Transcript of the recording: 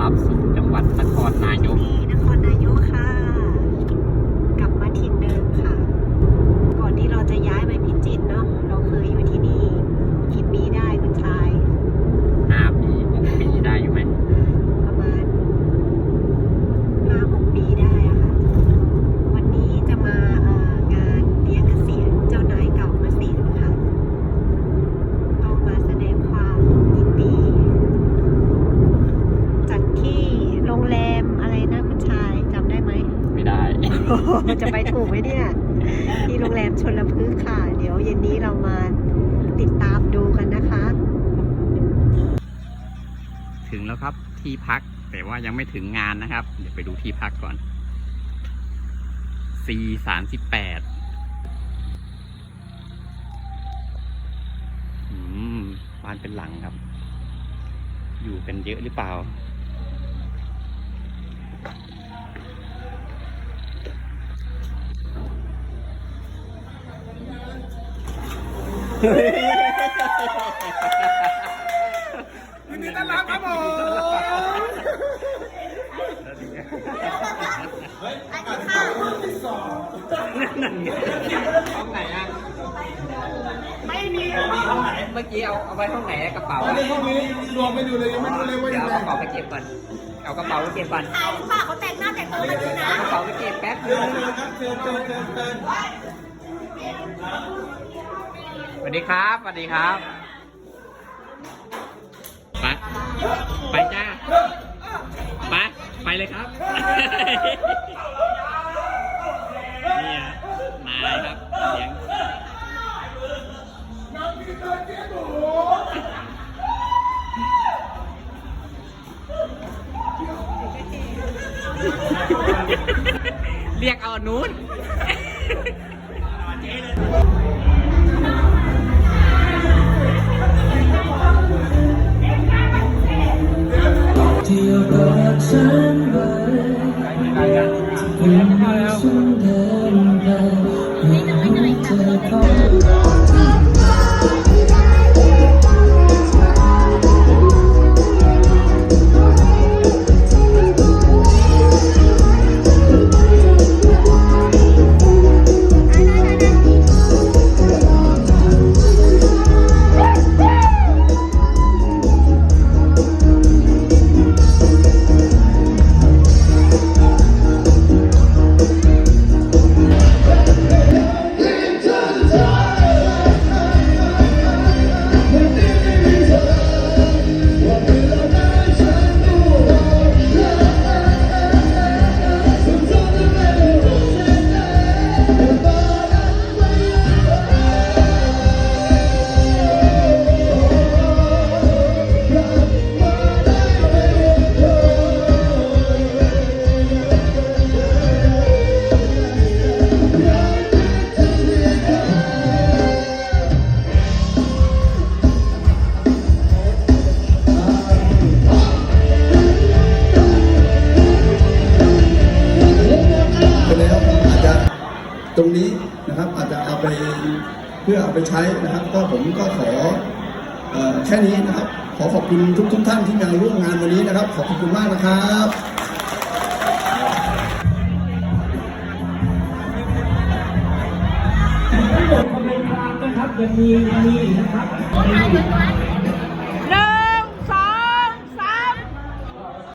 รับสู่จังหวัดนครนายกนครนายกค่ะ กลับมาถิ่นเดิมค่ะ ก่อนที่เราจะย้ายไปพิจิตรเนาะเราเคยอยู่ที่นี่กี่ปีได้คุณชาย 5 ปี6ปีได้อยู่ไหม ประมาณห้าหกปีได้อะค่ะ วันนี้จะมาเอ่องานเลี้ยงเกษียณเจ้านายเก่าเกษียณค่ะ ต้องมาแสดงความยินดี จัดที่โรงแรมอะไรนะคุณชายจำได้ไหม ไม่ได้ จะไปถูกไหมเนี่ย ที่โรงแรมชนละพฤกค่ะ เดี๋ยวเย็นนี้เรามาติดตามดูกันนะคะ ถึงแล้วครับที่พักแต่ว่ายังไม่ถึงงานนะครับ เดี๋ยวไปดูที่พักก่อน C สามสิบแปดบ้านเป็นหลังครับ อยู่กันเยอะหรือเปล่า ยินดีต้อนรับครับผมห้องไหนอะไม่มีห้องไหนเมื่อกี้เอาเอาไว้ห้องไหนกระเป๋าตอนนี้ห้องนี้รวมไปดูเลยยังไม่รู้เลยว่าเดี๋ยัยวงเอากระเป๋าไปเก็บก่อนเอากระเป๋าไปเก็บก่อนตายหรือเปล่าเขาแต่งหน้าแต่งตัวมาดีนะ เอากระเป๋าไปเก็บแป๊บนึง เชิญเชิญเชิญเชิญ สวัสดีครับสวัสดีครับไปไปจ้าไปไปเลยครับนี่ยนายครับเสียงเรียกเอานนู้ ที่รักฉัน นะครับ อาจจะเอาไปเพื่อเอาไปใช้นะครับ ก็ผมก็ขออแค่นี้นะครับ ขอขอบคุณทุกทุกท่านที่มาร่วมงานวันนี้นะครับ ขอบคุณมากนะครับทั้งหมดคอมเมนกลางนะครับยังมียังมีนะครับ